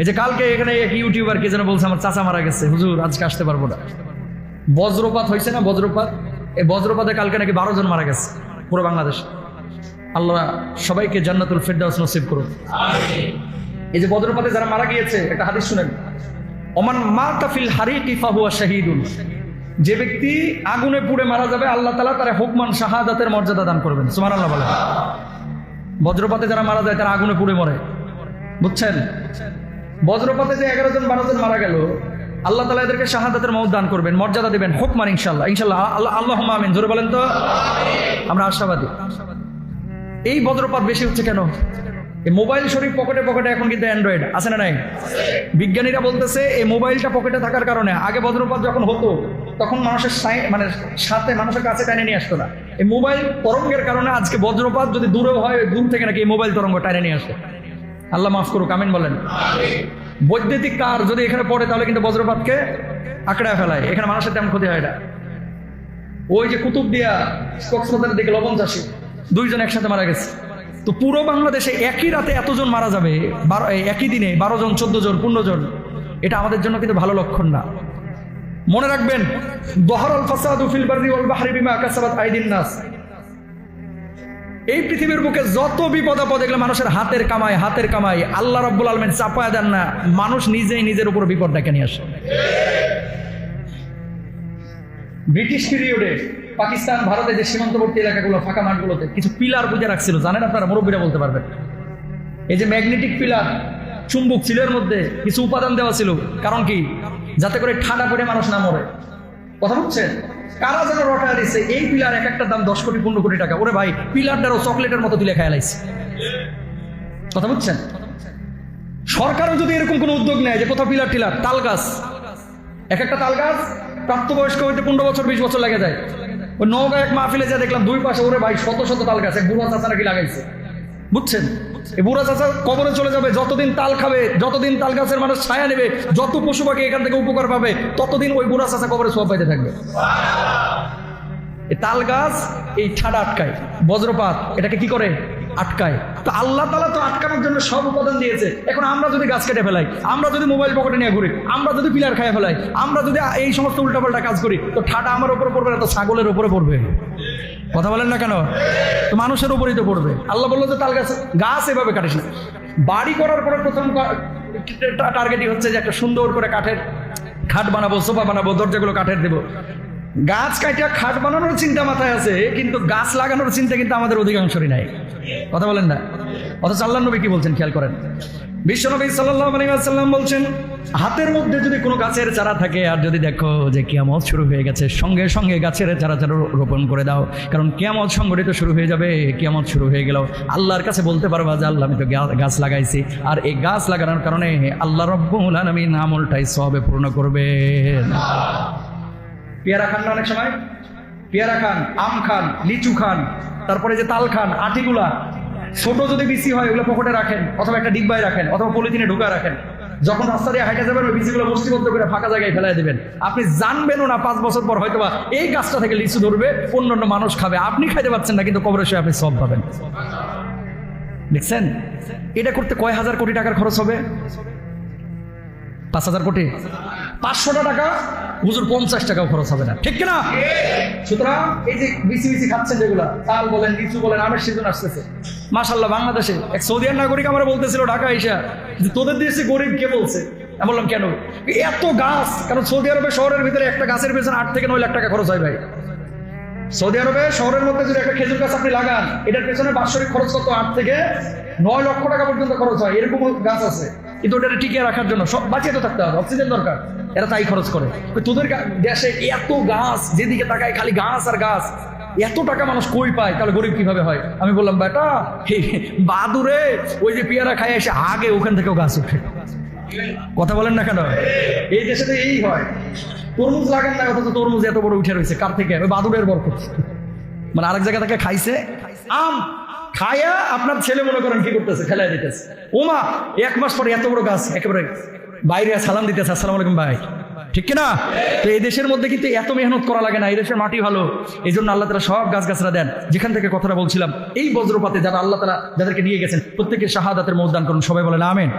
এই যে কালকে এখানে এক ইউটিউবার কে যেন বলছে, আমার চাচা মারা গেছে। হুজুর, আজকে আসতে পারব না। বজ্রপাত হয়েছে না বজ্রপাত? এই বজ্রপাতে কালকে নাকি বারো জন মারা গেছে, পুরো বাংলাদেশ। আল্লাহ সবাইকে জান্নাতুল ফেরদাউস নসিব করুন এই যে বজ্রপাতে যারা মারা গিয়েছে, একটা হাদিস শুনেন। ওমান মা তাফিল হারিকি ফাহুয়া শাহিদুন। যে ব্যক্তি আগুনে পুড়ে মারা যাবে, আল্লাহ তালা তারা হুকমান শাহাদাতের মর্যাদা দান করবেন। সুমান আল্লাহ বলে বজ্রপাতে যারা মারা যায়, তারা আগুনে পুড়ে মরে। বুঝছেন? বজ্রপাতে যে এগারো জন, বারো জন মারা গেল, আল্লাহ তালা এদেরকে শাহাদাতের মত দান করবেন, মর্যাদা দিবেন, হুকমান ইনশাল্লাহ ইনশাল্লাহ আল্লাহ আল্লাহ আমিন, জোরে বলেন তো? আমরা আশাবাদী। এই বজ্রপাত বেশি হচ্ছে কেন? এই মোবাইল শরীফ পকেটে পকেটে এখন কিন্তু অ্যান্ড্রয়েড, আছে না নাই? বিজ্ঞানীরা বলতেছে, এই মোবাইলটা পকেটে থাকার কারণে, আগে বজ্রপাত যখন হতো, তখন মানুষের মানে সাথে মানুষের কাছে টেনে নিয়ে আসতো না। এই মোবাইল তরঙ্গের কারণে আজকে বজ্রপাত যদি দূরে হয় দূর থেকে নাকি এই মোবাইল তরঙ্গ টেনে নিয়ে আসে। আল্লাহ মাফ করুক, আমিন বলেন। বৈদ্যুতিক কার যদি এখানে পড়ে, তাহলে কিন্তু বজ্রপাতকে আঁকড়ায় ফেলায়। এখানে মানুষের তেমন ক্ষতি হয় না। ওই যে কুতুব দিয়া কক্সবাজারের দিকে লবণ চাষি, দুইজন একসাথে মারা গেছে। তো পুরো বাংলাদেশে একই রাতে এতজন মারা যাবে, বারো একই দিনে বারো জন, চোদ্দ জন, পনেরো জন। এটা আমাদের জন্য কিন্তু ভালো লক্ষণ না। মনে রাখবেন বহরল ফাসাদু ফিল বাররি ওয়াল বাহরি বিমা কাসাবাত আইদিন নাস। এই পৃথিবীর বুকে যত বিপদ আপদ, এগুলো মানুষের হাতের কামাই হাতের কামাই। আল্লাহ রব্বুল আলমেন চাপায় দেন না, মানুষ নিজেই নিজের উপর বিপদ ডেকে নিয়ে আসে। ব্রিটিশ পিরিয়ডে পাকিস্তান ভারতের যে সীমান্তবর্তী এলাকাগুলো, ফাঁকা মাঠগুলোতে কিছু পিলার বুঝে রাখছিল। জানেন আপনারা, মুরব্বীরা বলতে পারবেন। এই যে ম্যাগনেটিক পিলার, চুম্বক ছিল এর মধ্যে, কিছু উপাদান দেওয়া ছিল। কারণ কি? যাতে করে ঠাডা পড়ে মানুষ না মরে। কথা বুঝছেন কারা যেন রটা দিচ্ছে এই পিলার এক একটা দাম দশ কোটি, পনেরো কোটি টাকা। ওরে ভাই, পিলারটারও চকলেটের মতো তুলে খেয়াল আইছে। কথা বুঝছেন? সরকারও যদি এরকম কোনো উদ্যোগ নেয় যে কোথাও পিলার টিলার, তাল গাছ, এক একটা তাল গাছ প্রাপ্তবয়স্ক হইতে পনেরো বছর, বিশ বছর লেগে যায়। ওই নৌকা এক মাহফিলে যা দেখলাম, দুই পাশে ওরে ভাই, শত শত তাল গাছ, এক বুড়া চাচা নাকি লাগাইছে। বুঝছেন? এই বুড়া চাচা কবরে চলে যাবে, যতদিন তাল খাবে, যতদিন তাল গাছের মানুষ ছায়া নেবে, যত পশু পাখি এখান থেকে উপকার পাবে, ততদিন ওই বুড়া চাচা কবরে সব পাইতে থাকবে। এই তাল গাছ এই ঠাডা আটকায়, বজ্রপাত, এটাকে কি করে? আটকায়। তো আল্লাহ তালা তো আটকানোর জন্য সব উপাদান দিয়েছে। এখন আমরা যদি গাছ কেটে ফেলাই, আমরা যদি মোবাইল পকেটে নিয়ে ঘুরি, আমরা যদি পিলার খাই ফেলাই, আমরা যদি এই সমস্ত উল্টাপাল্টা কাজ করি, তো ঠাডা আমার উপরে পড়বে না, তো ছাগলের উপরে পড়বে। কথা বলেন না কেন? তো মানুষের উপরেই তো পড়বে। আল্লাহ বলল যে তাল গাছ গাছ এভাবে কাটিস না। বাড়ি করার পরে প্রথম টার্গেটই হচ্ছে যে একটা সুন্দর করে কাঠের খাট বানাবো, সোফা বানাবো, দরজাগুলো কাঠের দেবো। গাছ কাটিয়া খাট বানানোর চিন্তা মাথায় আছে, কিন্তু গাছ লাগানোর চিন্তা কিন্তু আমাদের অধিকাংশরই নাই। কথা বলেন না? অথচ আল্লাহ নবী কি বলছেন? খেয়াল করেন। বিশ্বনবী আলাইসাল্লাম বলছেন, হাতের মধ্যে যদি কোনো গাছের চারা থাকে, আর যদি দেখো যে কিয়ামত শুরু হয়ে গেছে, সঙ্গে সঙ্গে গাছের চারা চারা রোপণ করে দাও। কারণ কিয়ামত সংগঠিত শুরু হয়ে যাবে, কিয়ামত শুরু হয়ে গেল আল্লাহর কাছে বলতে পারবা যে, আল্লাহ, আমি তো গাছ লাগাইছি। আর এই গাছ লাগানোর কারণে আল্লাহ রব্বুল আলামিন আমলটাই সবে পূর্ণ করবেন। পেয়ারা খান না অনেক সময়? পেয়ারা খান, আম খান, লিচু খান, তারপরে যে তাল খান, আটিগুলা, ছোট যদি বিসি হয়, ওগুলো পকেটে রাখেন, অথবা একটা ডিব্বায় রাখেন, অথবা পলিথিনে ঢুকা রাখেন। যখন রাস্তা দিয়ে হাইটে যাবেন, ওই বিসিগুলো বস্তিবদ্ধ করে ফাঁকা জায়গায় ফেলাই দেবেন। আপনি জানবেনও না পাঁচ বছর পর হয়তোবা এই গাছটা থেকে লিচু ধরবে, অন্যান্য মানুষ খাবে। আপনি খাইতে পারছেন না, কিন্তু কবরের সে আপনি সব পাবেন। দেখছেন? এটা করতে কয় হাজার কোটি টাকার খরচ হবে? পাঁচ হাজার কোটি? পাঁচশোটা টাকা? হুজুর পঞ্চাশ টাকাও খরচ হবে না। ঠিক কিনা? সুতরাং এই যে বিসি বিসি খাচ্ছেন যেগুলা, তাল বলেন, লিচু বলেন, আমের সিজন আসতেছে। মাশাল্লাহ বাংলাদেশে এক সৌদিয়ান নাগরিক আমার বলতেছিল ঢাকা এসা যে তোদের দেশে গরিব কে বলছে? বললাম, কেন? এত গাছ, কারণ সৌদি আরবে শহরের ভিতরে একটা গাছের পেছনে আট থেকে নয় লাখ টাকা খরচ হয় ভাই। সৌদি আরবে শহরের মধ্যে যদি একটা খেজুর গাছ আপনি লাগান, এটার পেছনে বাৎসরিক খরচ কত? আট থেকে নয় লক্ষ টাকা পর্যন্ত খরচ হয়, এরকম গাছ আছে। কিন্তু ওটা টিকিয়ে রাখার জন্য সব বাঁচিয়ে তো থাকতে হবে, অক্সিজেন দরকার। এরা তাই খরচ করে। তোদের দেশে এত গাছ, যেদিকে তাকায় খালি গাছ আর গাছ, এত টাকা মানুষ কই পায়? তাহলে গরিব কীভাবে হয়? আমি বললাম, বেটা বাদুরে, ওই যে পেয়ারা খায় এসে আগে ওখান থেকেও গাছ উঠে কথা বলেন না কেন? এই দেশে তো এই হয়। তরমুজ লাগান না, অথচ তরমুজ এত বড় উঠে রয়েছে। কার থেকে? বাদুরের বরকত। মানে আরেক জায়গা থেকে খাইছে। আম। খায়া আপনার ছেলে মনে করেন কি করতেছে? খেলায় দিতেছে। ওমা এক মাস পরে এত বড় গাছ, একেবারে বাইরে সালাম দিতেছে, আসসালাম আলাইকুম ভাই। ঠিক কিনা? তো এই দেশের মধ্যে কিন্তু এত মেহনত করা লাগে না, এই দেশের মাটি ভালো এই জন্য আল্লাহ তালা সব গাছ গাছরা দেন। যেখান থেকে কথাটা বলছিলাম, এই বজ্রপাতে যারা আল্লাহ তালা যাদেরকে নিয়ে গেছেন, প্রত্যেকের শাহাদাতের মত দান করুন, সবাই বলেন, আমেন।